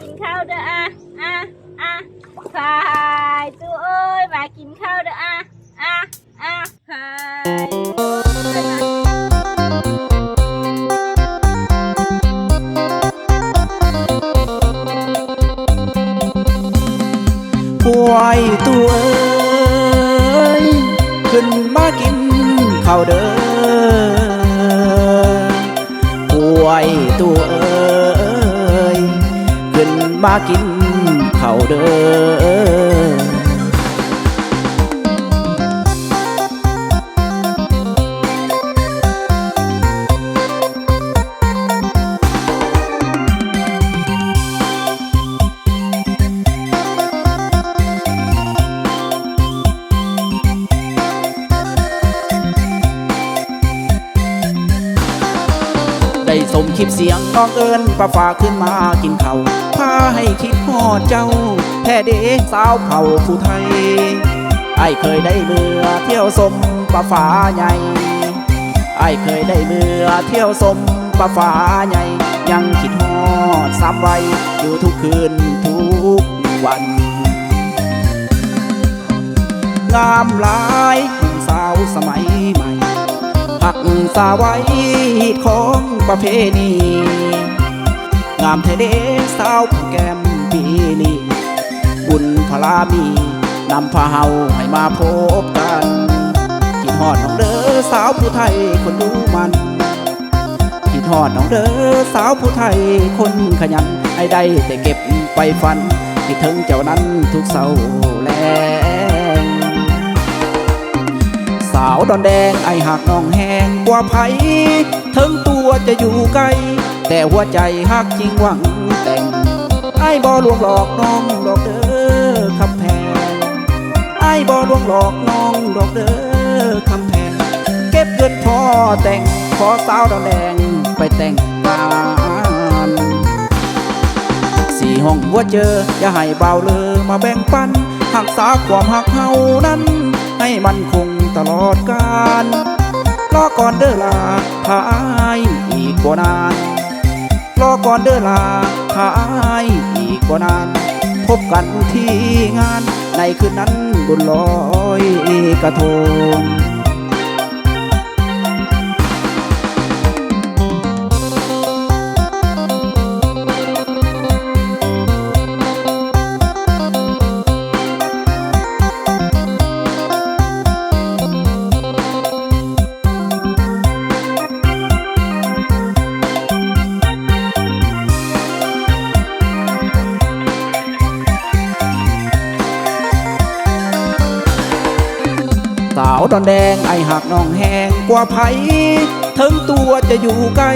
กินข้าวเด้ออะอะอะขายตู้เอ้ยมากินข้าวเด้ออะอะอะขายป่วยตัวเอ้ยขึ้นมากินข้าวเด้อ มากินข้าวเด้อ สมคลิปเสียงน้องเอิญป้าฝากขึ้นมากินเขาพาให้คิดฮอดเจ้า แท้เด็กสาวเผ่าผู้ไทย ไอ้เคยได้เมื่อเที่ยวสมป้าฝาใหญ่ไอ้เคยได้เมื่อเที่ยวสมป้าฝาใหญ่ ยังคิดฮอดซ้ำไว้อยู่ทุกคืนทุกวัน งามหลายสาวสมัยใหม่ผักสาไว้ของ ประเพณีงามเทเดสาวผู้แก้มปีลีบุญพลามีนำพาเฮาให้มาพบกันคิดฮอดน้องเด้อสาวผู้ไทยคนดูมันคิดฮอดน้องเด้อสาวผู้ไทยคนขยันให้ได้แต่เก็บไปฝันคิดถึงเจ้านั้นทุกเศร้าแลงสาวดอนแดงไอหักน้องแหงกว่าไผ ถึงตัวจะอยู่ไกล แต่หัวใจหักจริงหวังแต่งไอ้บ่ลวงหลอกน้องดอกเด้อคำแพงไอ้บ่ลวงหลอกน้องดอกเด้อคำแพงเก็บเงินพอแต่งขอสาวดอนแดงไปแต่งงานสี่ห้องว่าเจออย่าให้เบาเลยมาแบ่งปันหักษาความหักเฮานั้น ให้มันคงตลอดกาล รอก่อนเด้อลาหายอีกบ่นานรอก่อนเด้อลาหาอายอีกบ่นาน พบกันที่งานในคืนนั้นบนลอยกระทงาวดอนแดงไอหักน้องแหงกว่าไผถึงตัวจะอยู่ไกล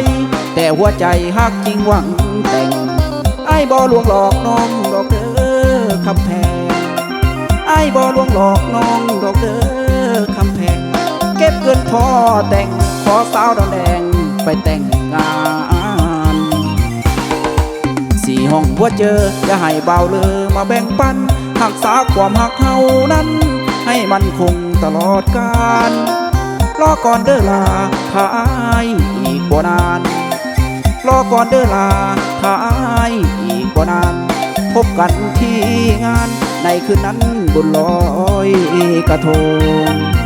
แต่หัวใจหักจริงหวังแต่ง ไอ้บ่ลวงหลอกน้องดอกเด้อคำแพงไอ้บ่ลวงหลอกน้องดอกเด้อคำแพง เก็บเงินพอแต่งขอสาวดอนแดงไปแต่งงานสี่ห้องว่าเจออย่าให้เบาเลยมาแบ่งปันหักษาความหักเฮานั้น ให้มันคงตลอดกาลรอก่อนเด้อลาถ้าอายอีกบ่นาน รอก่อนเด้อลาถ้าอายอีกบ่นาน พบกันที่งานในคืนนั้นบนลอยกระทง